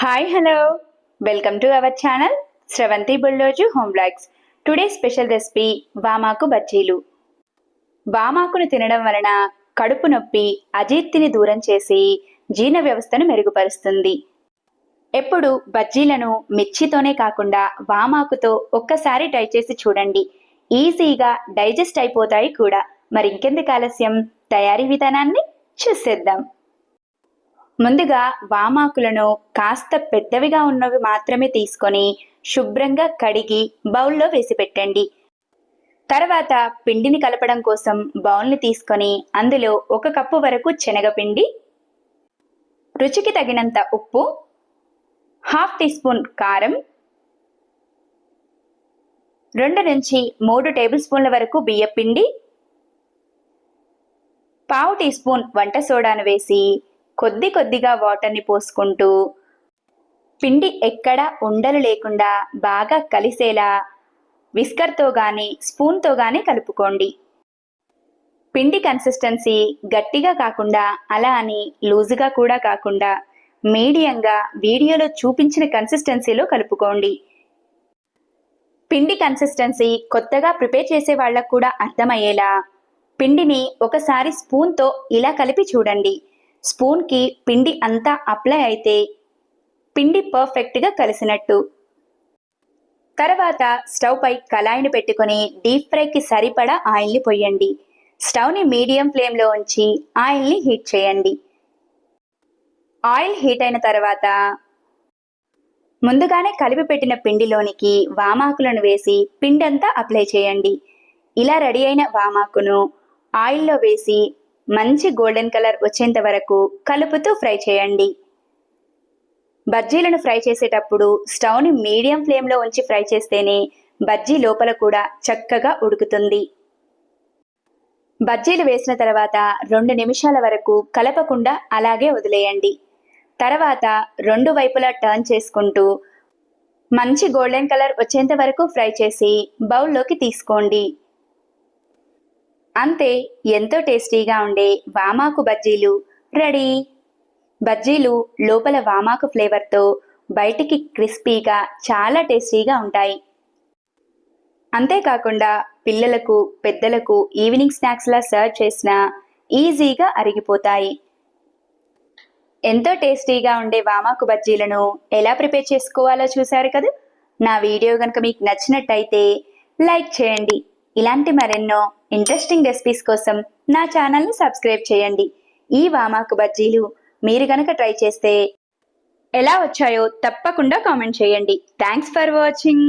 Hi hello welcome to our channel Sravanthi Bulloju home blogs today special recipe వామాకు బజ్జీలు వామాకును తినడం వలన కడుపు నొప్పి అజీర్తిని దూరం చేసి జీర్ణ వ్యవస్థను మెరుగుపరుస్తుంది. ఎప్పుడు బజ్జీలను మిర్చితోనే కాకుండా వామాకుతో ఒక్కసారి ట్రై చేసి చూడండి. ఈజీగా డైజెస్ట్ అయిపోతాయి కూడా. మరి ఇంకెందుకు ఆలస్యం? తయారీ విధానాన్ని చూసేద్దాం. ముందుగా వామాకులను కాస్త పెద్దవిగా ఉన్నవి మాత్రమే తీసుకొని శుభ్రంగా కడిగి బౌల్లో వేసి పెట్టండి తర్వాత పిండిని కలపడం కోసం బౌల్ని తీసుకొని అందులో ఒక కప్పు వరకు శనగపిండి రుచికి తగినంత ఉప్పు హాఫ్ టీ స్పూన్ కారం రెండు నుంచి మూడు టేబుల్ స్పూన్ల వరకు బియ్యపిండి పావు టీ స్పూన్ వంట సోడాను వేసి కొద్ది కొద్దిగా వాటర్ని పోసుకుంటూ పిండి ఎక్కడ ఉండలు లేకుండా బాగా కలిసేలా విస్కర్తో కానీ స్పూన్తో కానీ కలుపుకోండి. పిండి కన్సిస్టెన్సీ గట్టిగా కాకుండా అలా అని లూజుగా కూడా కాకుండా మీడియంగా వీడియోలో చూపించిన కన్సిస్టెన్సీలో కలుపుకోండి. పిండి కన్సిస్టెన్సీ కొత్తగా ప్రిపేర్ చేసే వాళ్ళకు కూడా అర్థమయ్యేలా పిండిని ఒకసారి స్పూన్తో ఇలా కలిపి చూడండి. స్పూన్కి పిండి అంతా అప్లై అయితే పిండి పర్ఫెక్ట్గా కలిసినట్టు. తర్వాత స్టవ్ పై కళాయిని పెట్టుకొని డీప్ ఫ్రైకి సరిపడా ఆయిల్ని పొయ్యండి స్టవ్ని మీడియం ఫ్లేమ్లో ఉంచి ఆయిల్ని హీట్ చేయండి. ఆయిల్ హీట్ అయిన తర్వాత ముందుగానే కలిపి పెట్టిన పిండిలోనికి వామాకులను వేసి పిండి అంతా అప్లై చేయండి. ఇలా రెడీ అయిన వామాకును ఆయిల్లో వేసి మంచి గోల్డెన్ కలర్ వచ్చేంత వరకు కలుపుతూ ఫ్రై చేయండి. బజ్జీలను ఫ్రై చేసేటప్పుడు స్టవ్ని మీడియం ఫ్లేమ్లో ఉంచి ఫ్రై చేస్తేనే బజ్జీ లోపల కూడా చక్కగా ఉడుకుతుంది. బజ్జీలు వేసిన తర్వాత రెండు నిమిషాల వరకు కలపకుండా అలాగే వదిలేయండి. తర్వాత రెండు వైపులా టర్న్ చేసుకుంటూ మంచి గోల్డెన్ కలర్ వచ్చేంత వరకు ఫ్రై చేసి బౌల్లోకి తీసుకోండి. అంతే ఎంతో టేస్టీగా ఉండే వామాకు బజ్జీలు రెడీ. బజ్జీలు లోపల వామాకు ఫ్లేవర్తో బయటికి క్రిస్పీగా చాలా టేస్టీగా ఉంటాయి. అంతేకాకుండా పిల్లలకు పెద్దలకు ఈవినింగ్ స్నాక్స్లా సర్వ్ చేసినా ఈజీగా అరిగిపోతాయి. ఎంతో టేస్టీగా ఉండే వామాకు బజ్జీలను ఎలా ప్రిపేర్ చేసుకోవాలో చూశారు కదా? నా వీడియో కనుక మీకు నచ్చినట్టయితే లైక్ చేయండి. ఇలాంటి మరెన్నో ఇంట్రెస్టింగ్ రెసిపీస్ కోసం నా ఛానల్ని సబ్స్క్రైబ్ చేయండి. ఈ వామాకు బజ్జీలు మీరు గనక ట్రై చేస్తే ఎలా వచ్చాయో తప్పకుండా కామెంట్ చేయండి. Thanks for watching